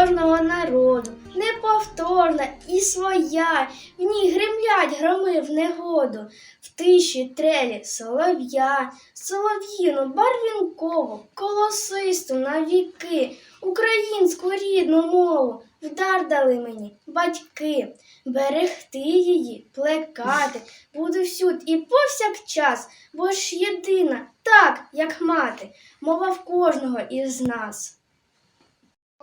кожного народу, неповторна і своя, в ній гремлять громи в негоду, в тиші трелі солов'я, солов'їну барвінкову, колосисту на віки, українську рідну мову, вдар дали мені батьки, берегти її, плекати, буду всюд і повсякчас, бо ж єдина, так, як мати, мова в кожного із нас.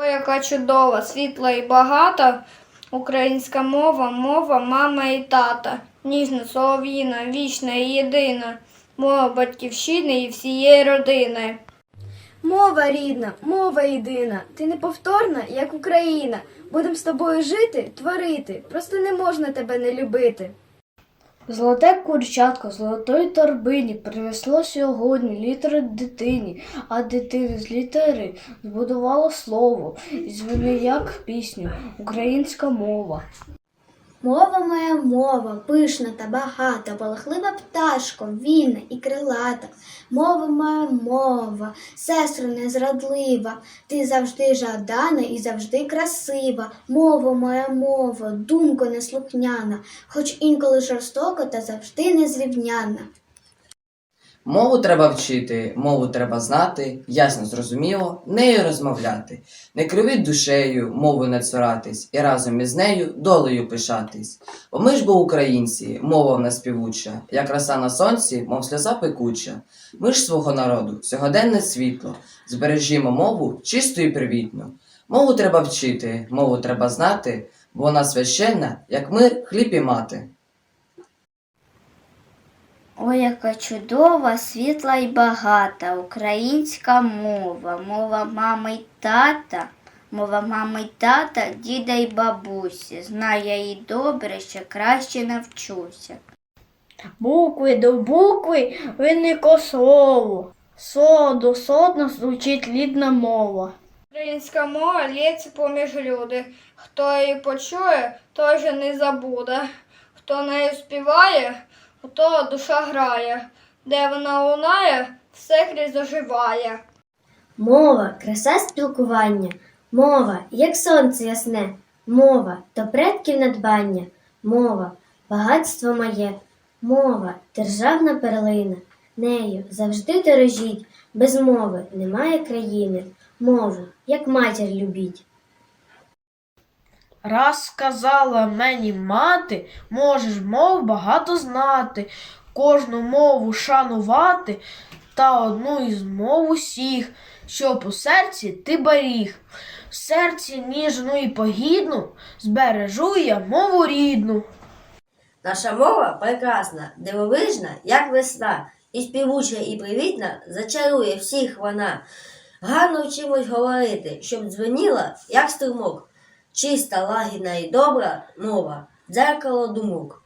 Яка чудова, світла і багата. Українська мова, мова мама і тата. Ніжна, солов'їна, вічна і єдина. Мова батьківщини і всієї родини. Мова рідна, мова єдина, ти неповторна, як Україна. Будем з тобою жити, творити. Просто не можна тебе не любити. Золоте курчатко золотої торбині принесло сьогодні літери дитині, а дитини з літери збудувало слово і звини як пісню українська мова. Мова моя мова, пишна та багата, полохлива пташком, вільна і крилата. Мова моя мова, сестро незрадлива, ти завжди жадана і завжди красива. Мова моя мова, думко неслухняна, хоч інколи жорстока та завжди незрівняна. Мову треба вчити, мову треба знати, ясно зрозуміло, нею розмовляти. Не кривіть душею, мову не цуратись, і разом із нею долею пишатись. Бо ми ж бо українці, мова в нас співуча, як роса на сонці, мов сльоза пекуча. Ми ж свого народу, сьогоденне світло, збережімо мову чисту і привітну. Мову треба вчити, мову треба знати, бо вона священна, як мир, хліб і мати. Ой, яка чудова, світла і багата українська мова, мова мами й тата, мова мами й тата, діда й бабусі. Знаю я її добре, ще краще навчуся. Букви до букви виникло слово. Слово до сотна звучить рідна мова. Українська мова лється поміж люди. Хто її почує, той же не забуде. Хто нею співає, того душа грає. Де вона лунає, все крізь оживає. Мова краса спілкування, мова, як сонце ясне, мова то предків надбання, мова багатство моє, мова державна перлина. Нею завжди дорожіть, без мови немає країни, мову, як матір любіть. Раз сказала мені мати, можеш мов багато знати, кожну мову шанувати та одну із мов усіх, щоб у серці ти беріг. В серці ніжну і погідну збережу я мову рідну. Наша мова прекрасна, дивовижна, як весна, і співуча, і привітна, зачарує всіх вона. Гарно вчимось говорити, щоб дзвеніла, як струмок. Чиста, лагідна і добра мова, дзеркало думок.